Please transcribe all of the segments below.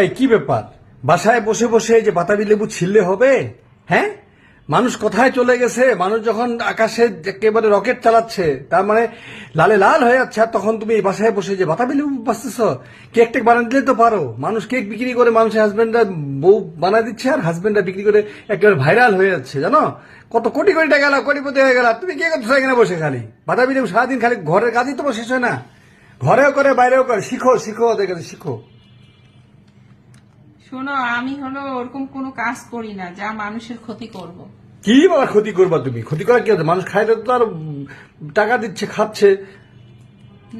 এই, কি ব্যাপার? বাসায় বসে বসে যে বাতাবি লেবু ছিললে হবে? হ্যাঁ? মানুষ কোথায় চলে গেছে? মানুষ যখন আকাশে একেবারে রকেট চালাচ্ছে, তার মানে লালে লাল হয়ে যাচ্ছে, আর তখন তুমি বাসায় বসে যে বাতাবি লেবু বাঁচতেছ, কেক টেক বানাতে দিলে তো পারো। মানুষ কেক বিক্রি করে মানুষের হাজবেন্ডরা বউ বানায় দিচ্ছে, আর হাজবেন্ডরা বিক্রি করে একেবারে ভাইরাল হয়ে যাচ্ছে, জানো? কত কোটি কোটি টাকা গেল, কোটিপতি হয়ে গেল তুমি কি করছ এখানে বসে খালি? বাতাবি লেবু সারাদিন খালি ঘরের কাজই তো শেষ হয় না ঘরেও করে, বাইরেও করে, শিখো শিখো, ওদের কাছে শিখো। শোনো আমি হলো ওরকম কোনো কাজ করি না যা মানুষের ক্ষতি করব। কি বাবা ক্ষতি করবা তুমি? ক্ষতি করা কি হচ্ছে মানুষ খাইলে তো আর টাকা দিচ্ছে খাচ্ছে।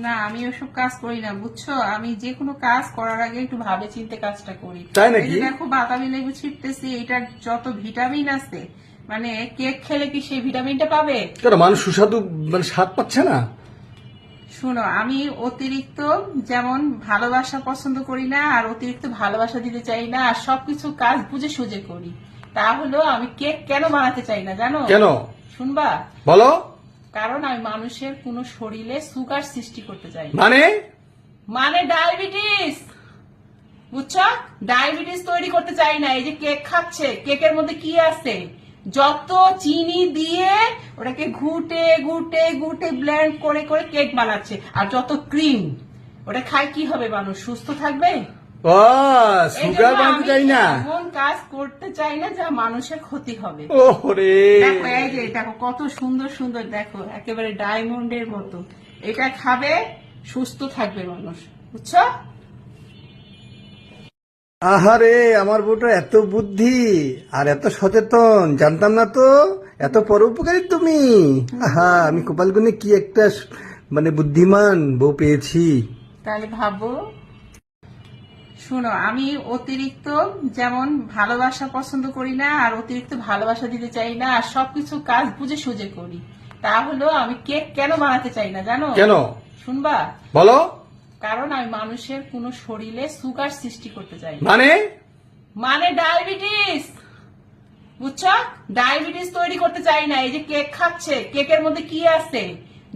না আমি ওসব কাজ করি না বুঝছ? আমি যে কোনো কাজ করার আগে একটু ভাবে চিন্তে কাজটা করি। তাই নাকি? দেখো বাতাবি লেবু ছিটতেছি এটার যত ভিটামিন আছে মানে কেক খেলে কি সেই ভিটামিনটা পাবে? মানুষ সুস্বাদু মানে স্বাদ পাচ্ছে না? শোনো আমি অতিরিক্ত যেমন ভালোবাসা পছন্দ করি না আর অতিরিক্ত ভালোবাসা দিতে চাই না আর সবকিছু কাজ বুঝে সুঝে করি তা হলো আমি কেক কেন বানাতে চাই না জানো? কেন? শুনবা? বলো। কারণ আমি মানুষের কোনো শরীরে সুগার সৃষ্টি করতে চাই না। মানে? মানে ডায়াবেটিস। বুঝছ? ডায়াবেটিস তৈরি করতে চাই না এই যে কেক খাচ্ছে কেকের মধ্যে কি আছে? যত চিনি দিয়ে ওটাকে ঘুটে ঘুটে ঘুটে ব্লেন্ড করে করে কেক বানাচ্ছে। আর যত ক্রিম ওটা খায় কি হবে মানুষ? সুস্থ থাকবে? সুগার বানাতে চাই না। এমন কাজ করতে চাই না যা মানুষের ক্ষতি হবে। দেখো এই যে দেখো কত সুন্দর সুন্দর দেখো একেবারে ডায়মন্ডের মতো। এটা খাবে সুস্থ থাকবে মানুষ। বুঝছ? আহারে আমার বউটা এত বুদ্ধি আর এত সচেতন জানতাম না তো? এত পরোপকারী তুমি। আহা আমি কপালগুনে কি একটা মানে বুদ্ধিমান বউ পেয়েছি। তাহলে ভাবো। শুনো আমি অতিরিক্ত যেমন ভালোবাসা পছন্দ করি না আর অতিরিক্ত ভালোবাসা দিতে চাই না আর সবকিছু কাজ বুঝে সুঝে করি তা হলো আমি কেক কেন বানাতে চাই না জানো? কেন? শুনবা? বলো। কারণ আমি মানুষের কোনো শরীরে সুগার সৃষ্টি করতে চাই মানে? মানে ডায়াবেটিস। বুঝছ? ডায়াবেটিস তৈরি করতে চাই না। এই যে কেক খাচ্ছে কেকের মধ্যে কি আছে?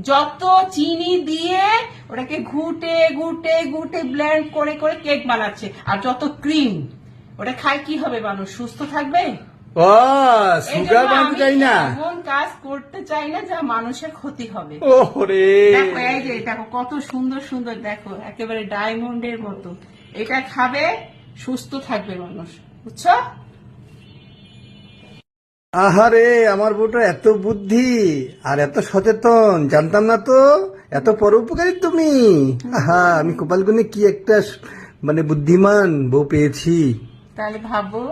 যত চিনি দিয়ে ওটাকে ঘুটে ঘুটে ঘুটে ব্লেন্ড করে করে কেক বানাচ্ছে। আর যত ক্রিম ওটা খায় কি হবে মানুষ? সুস্থ থাকবে? ও সুগার বানাতে চাই না। এমন কাজ করতে চাই না যা মানুষের ক্ষতি হবে। দেখো এই যে দেখো কত সুন্দর সুন্দর দেখো একেবারে ডায়মন্ডের মতো। এটা খাবে সুস্থ থাকবে মানুষ বুঝছ? আহারে আমার বউটা এত বুদ্ধি আর এত সচেতন জানতাম না তো এত পরোপকারী তুমি। আহা আমি কপালগুনে কি একটা মানে বুদ্ধিমান বউ পেয়েছি। তাহলে ভাবো